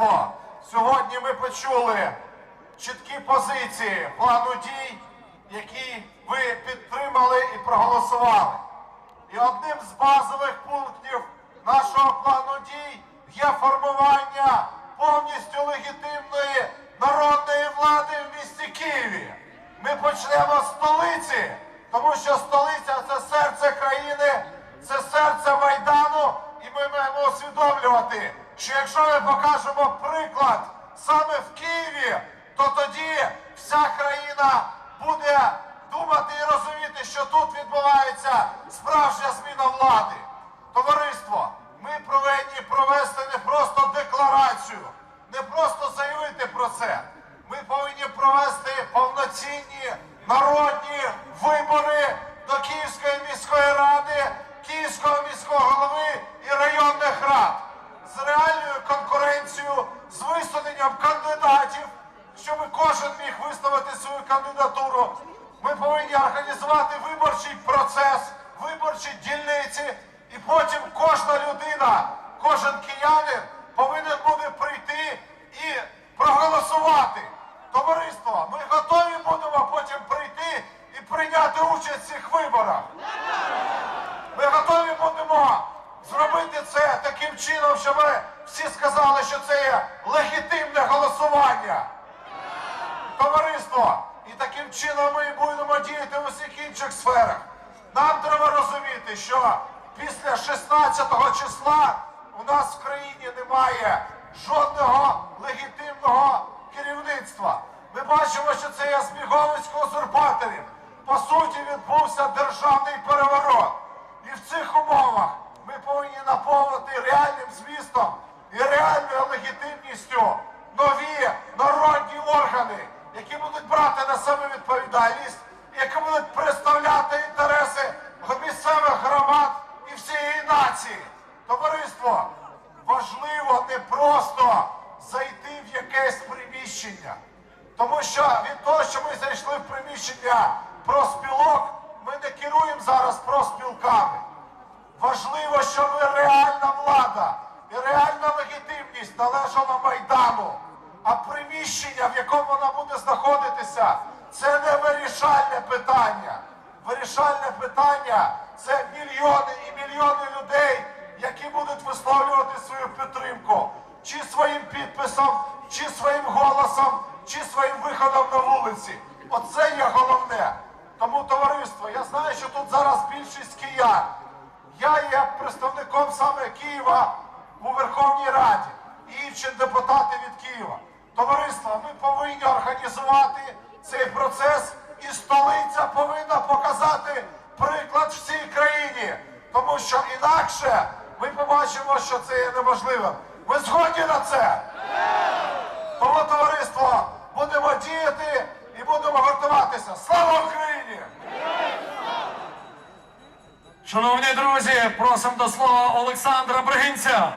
Товариство, сьогодні ми почули чіткі позиції плану дій, які ви підтримали і проголосували. І одним з базових пунктів нашого плану дій є формування повністю легітимної народної влади в місті Києві. Ми почнемо з столиці, тому що столиця це серце країни, це серце Майдану, і ми маємо усвідомлювати, що якщо ми покажемо саме в Києві, то тоді вся країна буде думати і розуміти, що тут відбувається справжня зміна влади. Товариство, ми повинні провести не просто декларацію, не просто заявити про це. Ми повинні провести повноцінні народні вибори до Київської міської ради, Київського міського голови кожен міг виставити свою кандидатуру. Ми повинні організувати виборчий процес, виборчі дільниці, і потім кожна людина, кожен киянин повинен буде прийти і проголосувати. Товариство, ми готові будемо потім прийти і прийняти участь в цих виборах. Ми готові будемо зробити це таким чином, щоб всі сказали, що це є легітимне голосування. Товариство, і таким чином ми будемо діяти в усіх інших сферах. Нам треба розуміти, що після 16 числа у нас в країні немає жодного легітимного керівництва. Ми бачимо, що це є збіговисько узурпаторів. По суті, відбувся державний переворот. І в цих умовах ми повинні наповнити реальним змістом і реальною легітимністю нові народні органи, які будуть брати на себе відповідальність, які будуть Товариство, важливо не просто зайти в якесь приміщення. Тому що від того, що ми зайшли в приміщення проспілок, ми не керуємо зараз проспілками. Важливо, щоб реальна влада і реальна легітимність належала Майдану. А приміщення, в якому вона буде знаходитися, це не вирішальне питання. Вирішальне питання це мільйони і мільйони людей, які будуть висловлювати свою підтримку чи своїм підписом, чи своїм голосом, чи своїм виходом на вулиці. Оце є головне. Тому, товариство, я знаю, що тут зараз більшість киян. Я є представником саме Києва у Верховній Раді і інші депутати від Києва. Товариство, ми повинні організувати цей процес, і столиця повинна показати приклад всій країні, тому що інакше ми побачимо, що це є неможливим. Ви згодні на це? Тому, товариство, будемо діяти і будемо гуртуватися. Слава Україні! Шановні друзі, просимо до слова Олександра Бригинця.